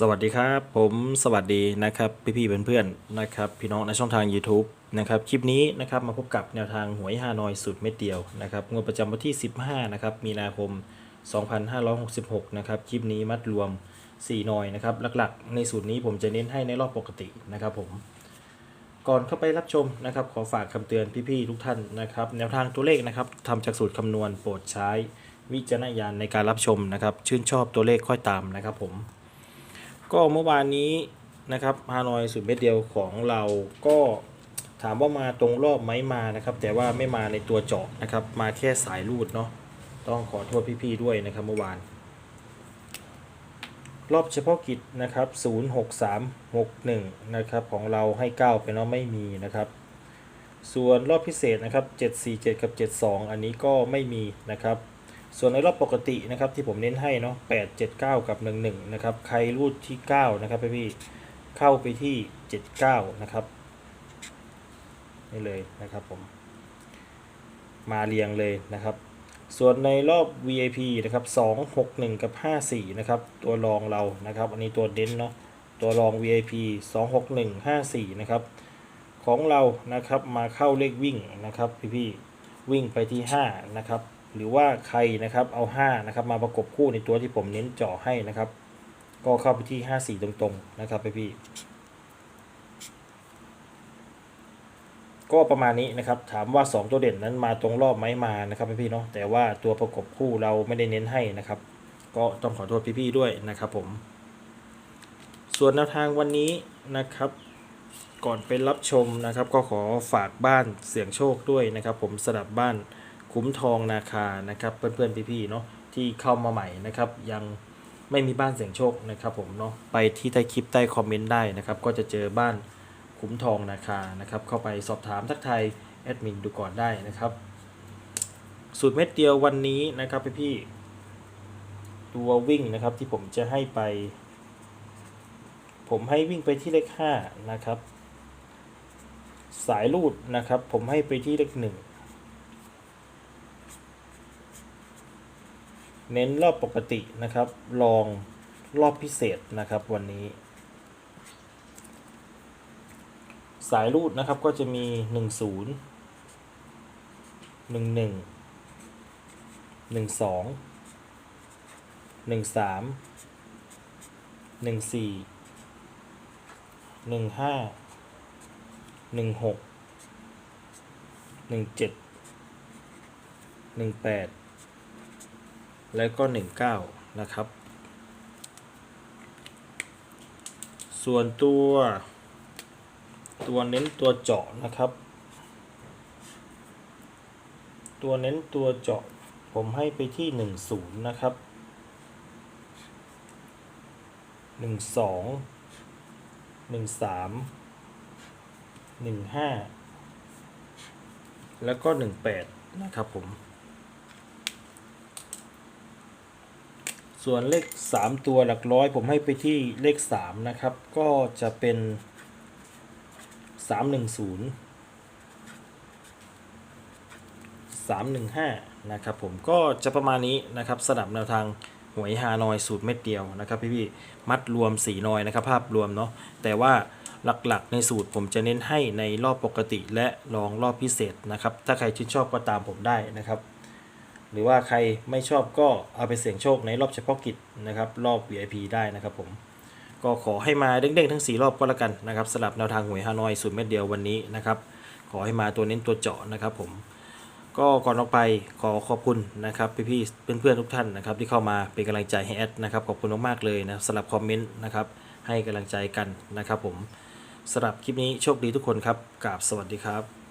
สวัสดีครับ ผมสวัสดีนะครับ พี่ๆเพื่อนๆนะครับ พี่น้องในช่องทาง YouTube นะครับ คลิปนี้นะครับมาพบกับแนวทางหวยฮานอยสูตรเม็ดเดียวนะครับงวดประจำวันที่ 15 นะครับ มีนาคม 2566 นะครับ คลิปนี้มัดรวม 4 หน่อยนะครับ หลักๆ ในสูตรนี้ผมจะเน้นให้ในรอบปกตินะครับผม ก่อนเข้าไปรับชมนะครับ ขอฝากคำเตือนพี่ๆทุกท่านนะครับ แนวทางตัวเลขนะครับทำจากสูตรคำนวณโปรดใช้ วิจารณญาณในการรับชมนะครับ ชื่นชอบตัวเลขค่อยตามนะครับผม ก็เมื่อวานนี้นะครับฮานอยสุดเม็ดเดียวของเราก็ถามว่ามาตรงรอบไหมมานะครับ แต่ว่าไม่มาในตัวเจาะนะครับ มาแค่สายรูดเนาะต้องขอโทษพี่ๆด้วยนะครับเมื่อวาน รอบเฉพาะกิจนะครับ 06361 นะครับของเราให้ 9 ไปเนาะไม่มีนะครับ ส่วนรอบพิเศษนะครับ 747 กับ 72 อันนี้ก็ไม่มีนะครับ ส่วนในรอบปกตินะครับที่ผมเน้นให้เนาะ8 7 9กับ1 1นะครับใครรูดที่9นะครับพี่ๆเข้าไปที่79นะครับนี่เลยนะครับผมมาเรียงเลยนะครับ ส่วนในรอบ VIP นะครับ2 6 1 กับ 54 นะครับ ตัวรองเรานะครับ อันนี้ตัวเด่นเนาะ ตัวรอง VIP 2 6 1 5 4 นะครับ ของเรานะครับมาเข้าเลขวิ่งนะครับพี่ๆวิ่งไปที่ 5 นะครับ หรือว่าใครนะครับเอา5นะครับมาประกบคู่ในตัวที่ผมเน้นเจาะให้นะครับ ก็เข้าไปที่ 54 ตรงๆนะครับพี่ก็ประมาณนี้นะครับถามว่า 2 ตัวเด่นนั้นมาตรงรอบไหมมานะครับพี่เนาะแต่ว่าตัวประกบคู่เราไม่ได้เน้นให้นะครับ ก็ต้องขอโทษพี่ๆด้วยนะครับผม ส่วนแนวทางวันนี้นะครับ ก่อนไปรับชมนะครับ ก็ขอฝากบ้านเสี่ยงโชคด้วยนะครับ ผมสลับบ้าน ขุมทองนาคานะครับเพื่อนๆพี่ๆเนาะที่เข้ามาใหม่นะครับยังไม่มีบ้านเสี่ยงโชคนะครับผมเนาะไปที่ใต้คลิปใต้คอมเมนต์ได้นะครับก็จะเจอบ้านขุมทองนาคานะครับเข้าไปสอบถามทักทายแอดมินดูก่อนได้นะครับสูตรเม็ดเดียววันนี้นะครับพี่ๆตัววิ่งนะครับที่ผมจะให้ไป ผมให้วิ่งไปที่เลขห้านะครับสายลูดนะครับผมให้ไปที่เลขหนึ่ง เน้นรอบปกตินะครับ ลองรอบพิเศษนะครับวันนี้ สายรูดนะครับก็จะมี 1 0 1 1 1 2 1 3 14 15 16 17 18 แล้วก็หนึ่งเก้านะครับ ส่วนตัว ตัวเน้นตัวเจาะนะครับ ตัวเน้นตัวเจาะผมให้ไปที่หนึ่งศูนย์นะครับหนึ่งสองหนึ่งสามหนึ่งห้าแล้วก็หนึ่งแปดนะครับผม ส่วนเลขสามตัวหลักร้อย ผมให้ไปที่เลขสามนะครับ ก็จะเป็นสามหนึ่งศูนย์สามหนึ่งห้านะครับผมก็จะประมาณนี้นะครับสนับแนวทางหวยฮานอยสูตรเม็ดเดียวนะครับพี่ๆมัดรวมสีนอยนะครับภาพรวมเนาะแต่ว่าหลักๆ ในสูตรผมจะเน้นให้ในรอบปกติและลองรอบพิเศษนะครับถ้าใครชื่นชอบก็ตามผมได้นะครับ หรือว่าใครไม่ชอบก็เอาไปเสี่ยงโชคในรอบเฉพาะกิจนะครับ รอบ VIP ได้นะครับผมก็ขอให้มาเด้งๆทั้ง 4 รอบก็แล้วกันนะครับสลับแนวทางหวยฮานอยสูตรเม็ดเดียววันนี้นะครับ ขอให้มาตัวเน้นตัวเจาะนะครับผมก็ก่อนออกไปขอขอบคุณนะครับพี่ๆเพื่อนๆทุกท่านนะครับที่เข้ามาเป็นกำลังใจให้แอดนะครับขอบคุณมากๆเลยนะสำหรับคอมเมนต์นะครับให้กำลังใจกันนะครับผมสำหรับคลิปนี้โชคดีทุกคนครับกราบสวัสดีครับ